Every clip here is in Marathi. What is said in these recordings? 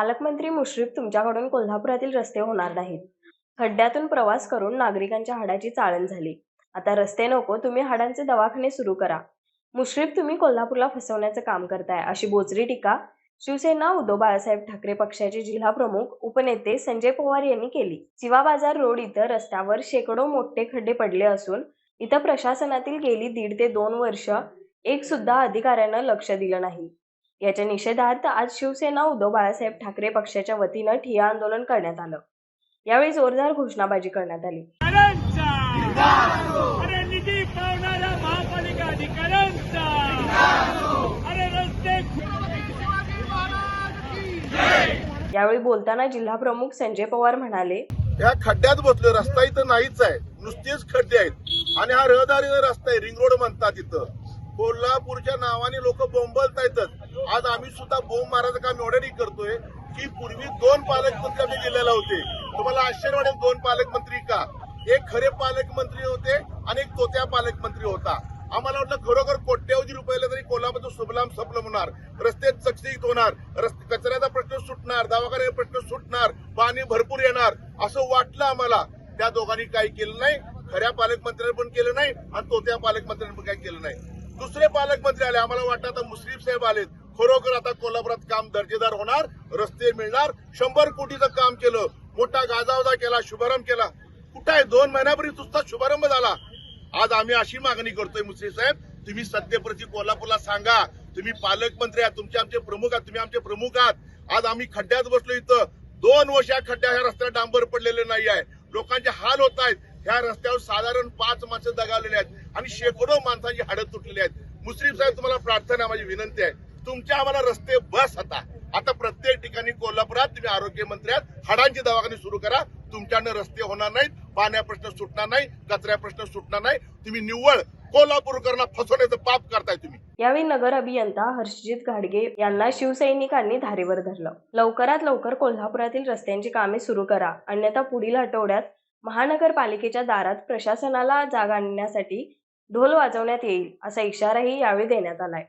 पालकमंत्री मुश्रीफ तुमच्याकडून कोल्हापुरातील रस्ते होणार नाहीत. खड्ड्यातून प्रवास करून नागरिकांच्या हाडाची चाळण झाली. आता रस्ते नको तुम्ही हाडांचे दवाखाने सुरू करा. मुश्रीफ तुम्ही कोल्हापूरला फसवण्याचं काम करताय अशी बोचरी टीका शिवसेना उद्धव बाळासाहेब ठाकरे पक्षाचे जिल्हा प्रमुख उपनेते संजय पवार यांनी केली. शिवा बाजार रोड इथं रस्त्यावर शेकडो मोठे खड्डे पडले असून इथं प्रशासनातील गेली दीड ते दोन वर्ष एक सुद्धा अधिकाऱ्यानं लक्ष दिलं नाही. याच्या निषेधार्थ आज शिवसेना उद्धव बाळासाहेब ठाकरे पक्षाच्या वतीनं ठिय्या आंदोलन करण्यात आलं. यावेळी जोरदार घोषणाबाजी करण्यात आली. अरे निधी पावणाऱ्या महापालिका अधिकाऱ्यांचा अरे रस्ते यावेळी बोलताना जिल्हा प्रमुख संजय पवार म्हणाले या खड्ड्यात बसलो रस्ता इथं नाहीच आहे. नुसतेच खड्डे आहेत. आणि हा रहदारीचा रस्ता आहे रिंग रोड म्हणतात इथं. कोल्हापूरच्या नावाने लोक बोंबलतायतच. आज आम्ही सुद्धा बोम मारायचं काम एवढ्याने करतोय की पूर्वी दोन पालकमंत्री आम्ही जिल्ह्याला होते. तुम्हाला आश्चर्य वाटेल दोन पालकमंत्री का? एक खरे पालकमंत्री होते आणि एक तोत्या पालकमंत्री होता. आम्हाला वाटलं खरोखर कोट्यावधी रुपयाला तरी कोल्हापूरचं सुबलाम सफलम होणार. रस्ते चकचकीत होणार. रस्ते कचऱ्याचा प्रश्न सुटणार. दवाखान्याचा प्रश्न सुटणार. पाणी भरपूर येणार. असं वाटलं आम्हाला. त्या दोघांनी काही केलं नाही. खऱ्या पालकमंत्र्यांनी पण केलं नाही आणि तोत्या पालकमंत्र्यांनी पण काही केलं नाही. दुसरे पालकमंत्री आले. आम्हाला वाटलं आता मुस्लिम साहेब आलेत. खरोखर आता कोल्हापुरात काम दर्जेदार होणार रस्ते मिळणार. शंभर कोटीचं काम केलं मोठा गाजावजा केला शुभारंभ केला. कुठं आहे दोन महिन्यापूर्वी तुझा शुभारंभ झाला. आज आम्ही अशी मागणी करतोय मुश्रीफ साहेब तुम्ही सत्यप्रती कोल्हापूरला सांगा. तुम्ही पालकमंत्री आहात तुमचे आमचे प्रमुख आहात तुम्ही आमचे प्रमुख आहात. आज आम्ही खड्ड्यात बसलो इथं. दोन वर्ष या खड्ड्या ह्या रस्त्यावर डांबर पडलेले नाही आहे. लोकांचे हाल होत आहेत. ह्या रस्त्यावर साधारण पाच माणसं दगावलेले आहेत आणि शेकडो माणसांची हाडं तुटलेली आहेत. मुश्रीफ साहेब तुम्हाला प्रार्थना माझी विनंती आहे. तुमच्या आम्हाला रस्ते बस आता. आता प्रत्येक ठिकाणी कोल्हापुरात तुम्ही आरोग्य मंत्री आहात हाडांची दवाखाने सुरू करा. तुमच्यानं रस्ते होणार नाहीत पाण्या प्रश्न सुटणार नाही कचऱ्या प्रश्न सुटणार नाही. तुम्ही निव्वळ कोल्हापूरकरांना फसवण्याचं पाप करताय तुम्ही. यावेळी नगर अभियंता हर्षजित घाडगे यांना शिवसैनिकांनी धारेवर धरलं. लवकरात लवकर कोल्हापुरातील रस्त्यांची कामे सुरू करा. अन्यथा पुढील आठवड्यात महानगरपालिकेच्या दारात प्रशासनाला जागा आणण्यासाठी ढोल वाजवण्यात येईल असा इशाराही यावेळी देण्यात आलाय.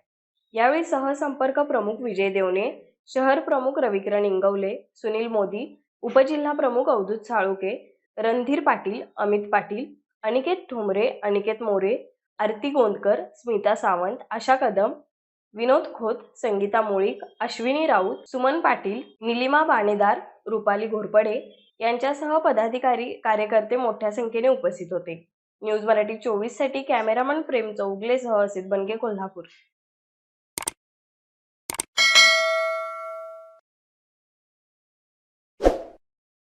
यावेळी सहसंपर्क प्रमुख विजय देवणे शहर प्रमुख रविकिरण इंगवले सुनील मोदी उपजिल्हा प्रमुख अवधूत साळुके रणधीर पाटील अमित पाटील अनिकेत ठोंबरे अनिकेत मोरे आरती गोंदकर स्मिता सावंत आशा कदम विनोद खोत संगीता मुळीक अश्विनी राऊत सुमन पाटील निलिमा बाणेदार रुपाली घोरपडे यांच्यासह पदाधिकारी कार्यकर्ते मोठ्या संख्येने उपस्थित होते. न्यूज मराठी चोवीससाठी कॅमेरामन प्रेम चौगलेसह असित बनगे कोल्हापूर.